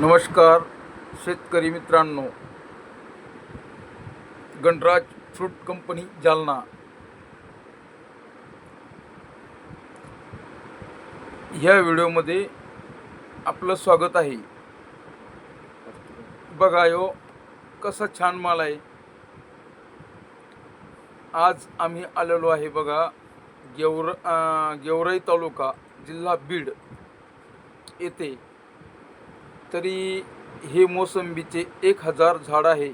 नमस्कार शेतकरी मित्रांनो. Ganraj fruit company Jalna. ह्या व्हिडिओमध्ये आपलं स्वागत आहे. बघा यो कसा छान माल आहे. आज आम्ही आलेलो आहे बघा गेवर गेवराई तालुका जिल्हा बीड येथे. तरी हे मोसंबीचे एक हजार झाड आहे.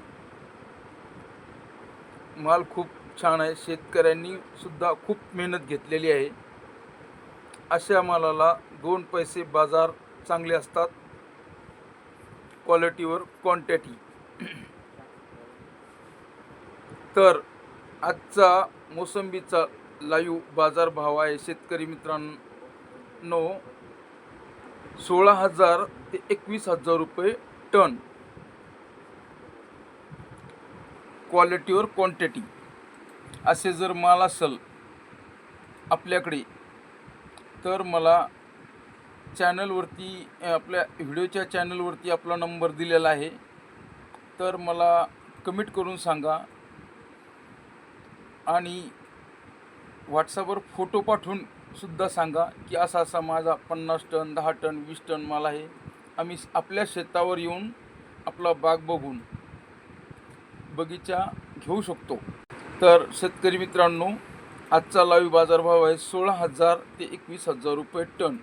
माल खूप छान आहे. शेतकऱ्यांनी सुद्धा खूप मेहनत घेतलेली आहे. अशा मालाला दोन पैसे बाजार चांगले असतात. क्वालिटीवर क्वांटिटी. तर आजचा मोसंबीचा लाईव्ह बाजारभाव आहे. शेतकरी मित्रांनो सोळा हजार ते एकवीस हजार रुपये टन. क्वालिटीवर क्वांटिटी असे जर माल असेल आपल्याकडे तर मला चॅनलवरती आपल्या व्हिडिओच्या चॅनलवरती आपला नंबर दिलेला आहे. तर मला कमेंट करून सांगा. आणि व्हॉट्सअपवर फोटो पाठवून सुद्धा सांगा की असा असा माझा पन्नास टन दहा टन वीस टन माल आहे. आम्ही आपल्या शेतावर येऊन आपला बाग बघून बगीचा घेऊ शकतो. तर शेतकरी मित्रांनो आजचा लावी बाजारभाव आहे सोळा हजार ते एकवीस हजार रुपये टन.